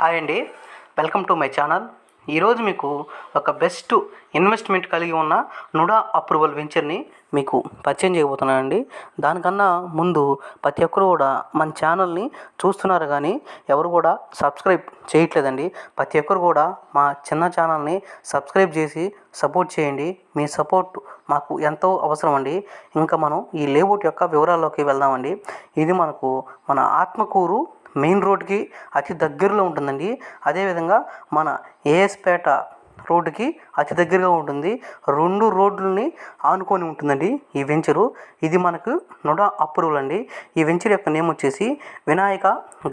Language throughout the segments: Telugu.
హాయ్ అండి. Welcome to my channel. ఈరోజు మీకు ఒక బెస్ట్ ఇన్వెస్ట్మెంట్ కలిగి ఉన్న నుడా అప్రూవల్ వెంచర్ని మీకు పరిచయం చేయబోతున్నానండి. దానికన్నా ముందు ప్రతి ఒక్కరు కూడా మన ఛానల్ని చూస్తున్నారు కానీ ఎవరు కూడా సబ్స్క్రైబ్ చేయట్లేదండి. ప్రతి ఒక్కరు కూడా మా చిన్న ఛానల్ని సబ్స్క్రైబ్ చేసి సపోర్ట్ చేయండి. మీ సపోర్ట్ మాకు ఎంతో అవసరం అండి. ఇంకా మనం ఈ లేఅవుట్ యొక్క వివరాల్లోకి వెళ్దామండి. ఇది మనకు మన ఆత్మకూరు మెయిన్ రోడ్కి అతి దగ్గరలో ఉంటుందండి. అదేవిధంగా మన ఏఎస్పేట రోడ్డుకి అతి దగ్గరగా ఉంటుంది. రెండు రోడ్లని ఆనుకొని ఉంటుందండి ఈ వెంచరు. ఇది మనకు నుడా అప్రూవల్ అండి. ఈ వెంచర్ యొక్క నేమ్ వచ్చేసి వినాయక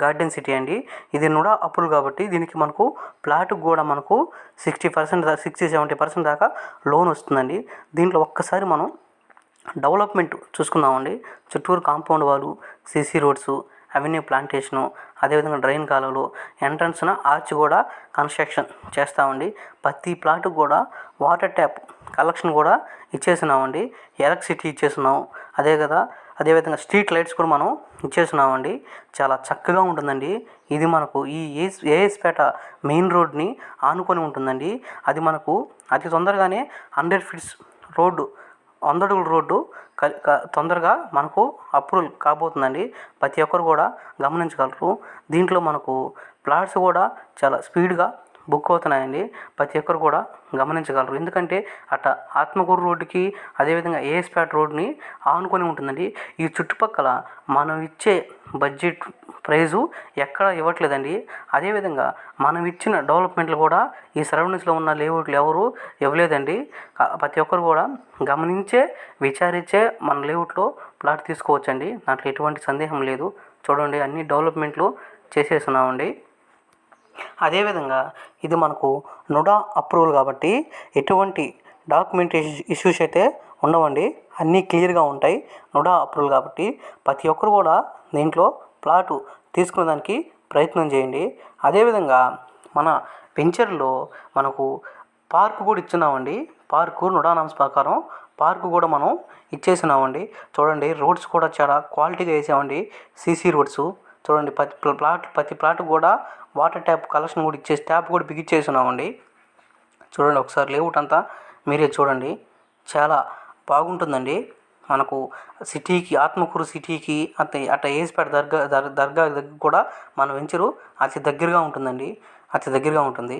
గార్డెన్ సిటీ అండి. ఇది నుడా అప్రూవల్ కాబట్టి దీనికి మనకు ప్లాట్కి కూడా మనకు sixty percent sixty seventy percent దాకా లోన్ వస్తుందండి. దీంట్లో ఒక్కసారి మనం డెవలప్మెంట్ చూసుకుందామండి. చుట్టూరు కాంపౌండ్ వాళ్ళు సీసీ రోడ్స్ అవెన్యూ ప్లాంటేషను అదేవిధంగా డ్రైన్ కాలువలు ఎంట్రన్స్న ఆర్చ్ కూడా కన్స్ట్రక్షన్ చేస్తామండి ప్రతి ప్లాట్ కూడా వాటర్ ట్యాప్ కలెక్షన్ కూడా ఇచ్చేసినామండి. ఎలక్ట్రిసిటీ ఇచ్చేసినాం. అదే కదా అదేవిధంగా స్ట్రీట్ లైట్స్ కూడా మనం ఇచ్చేసినామండి. చాలా చక్కగా ఉంటుందండి. ఇది మనకు ఈ ఏఎస్పేట మెయిన్ రోడ్ని ఆనుకొని ఉంటుందండి. అది మనకు అతి తొందరగానే హండ్రెడ్ ఫీట్స్ రోడ్డు వంద అడుగుల రోడ్డు తొందరగా మనకు అప్రూవల్ కాబోతుందండి. ప్రతి ఒక్కరు కూడా గమనించగలరు. దీంట్లో మనకు ప్లాట్స్ కూడా చాలా స్పీడ్గా బుక్ అవుతున్నాయండి. ప్రతి ఒక్కరు కూడా గమనించగలరు. ఎందుకంటే అట్ట ఆత్మకూరు రోడ్డుకి అదేవిధంగా ఏఎస్పేట రోడ్ని ఆనుకొని ఉంటుందండి. ఈ చుట్టుపక్కల మనం ఇచ్చే బడ్జెట్ ప్రైజు ఎక్కడ ఇవ్వట్లేదండి. అదేవిధంగా మనం ఇచ్చిన డెవలప్మెంట్లు కూడా ఈ సరౌండింగ్స్లో ఉన్న లేఅవుట్లు ఎవరు ఇవ్వలేదండి. ప్రతి ఒక్కరు కూడా గమనించే విచారించే మన లేఅవుట్లో ప్లాట్ తీసుకోవచ్చండి. దాంట్లో ఎటువంటి సందేహం లేదు. చూడండి అన్ని డెవలప్మెంట్లు చేసేస్తున్నామండి. అదేవిధంగా ఇది మనకు నుడా అప్రూవల్ కాబట్టి ఎటువంటి డాక్యుమెంటేషన్ ఇష్యూస్ అయితే ఉండవండి. అన్నీ క్లియర్గా ఉంటాయి. నుడా అప్రూవల్ కాబట్టి ప్రతి ఒక్కరు కూడా దీంట్లో ప్లాటు తీసుకునే దానికి ప్రయత్నం చేయండి. అదేవిధంగా మన వెంచర్లో మనకు పార్క్ కూడా ఇచ్చున్నామండి. పార్కు నుడా ప్రకారం పార్కు కూడా మనం ఇచ్చేసినామండి. చూడండి రోడ్స్ కూడా చాలా క్వాలిటీగా వేసామండి. సీసీ రోడ్స్ చూడండి ప్రతి ప్లాట్ ప్రతి ప్లాట్ కూడా వాటర్ ట్యాప్ కలెక్షన్ కూడా ఇచ్చేసి ట్యాప్ కూడా బిగించేస్తున్నామండి చూడండి ఒకసారి లేఅవుట్ అంతా మీరే చూడండి. చాలా బాగుంటుందండి. మనకు సిటీకి ఆత్మకూరు సిటీకి అత అట్ట ఏసిపేట దర్గా దర్ దర్గా దగ్గర కూడా మన వెంచరు అతి దగ్గరగా ఉంటుందండి. అతి దగ్గరగా ఉంటుంది.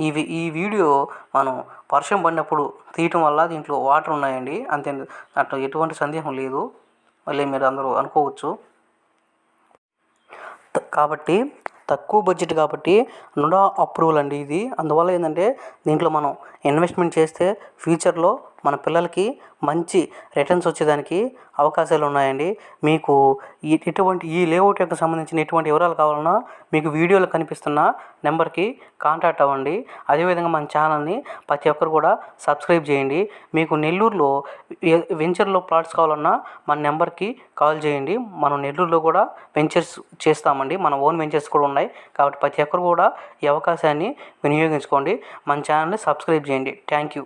ఈ ఈ వీడియో మనం వర్షం పడినప్పుడు తీయటం వల్ల దీంట్లో వాటర్ ఉన్నాయండి. అంతే అట్లా ఎటువంటి సందేహం లేదు. మళ్ళీ మీరు అందరూ అనుకోవచ్చు. కాబట్టి తక్కువ బడ్జెట్ కాబట్టి నుడా అప్రూవల్ అండి ఇది. అందువల్ల ఏంటంటే దీంట్లో మనం ఇన్వెస్ట్మెంట్ చేస్తే ఫ్యూచర్లో మన పిల్లలకి మంచి రిటర్న్స్ వచ్చేదానికి అవకాశాలు ఉన్నాయండి మీకు ఈ ఇటువంటి ఈ లేఅవుట్ యొక్క సంబంధించిన ఎటువంటి వివరాలు కావాలన్నా మీకు వీడియోలో కనిపిస్తున్న నెంబర్కి కాంటాక్ట్ అవ్వండి. అదేవిధంగా మన ఛానల్ని ప్రతి ఒక్కరు కూడా సబ్స్క్రైబ్ చేయండి. మీకు నెల్లూరులో వెంచర్లో ప్లాట్స్ కావాలన్నా మన నెంబర్కి కాల్ చేయండి. మనం నెల్లూరులో కూడా వెంచర్స్ చేస్తామండి. మన ఓన్ వెంచర్స్ కూడా ఉన్నాయి. కాబట్టి ప్రతి ఒక్కరు కూడా ఈ అవకాశాన్ని వినియోగించుకోండి. మన ఛానల్ని సబ్స్క్రైబ్ చేయండి. Thank you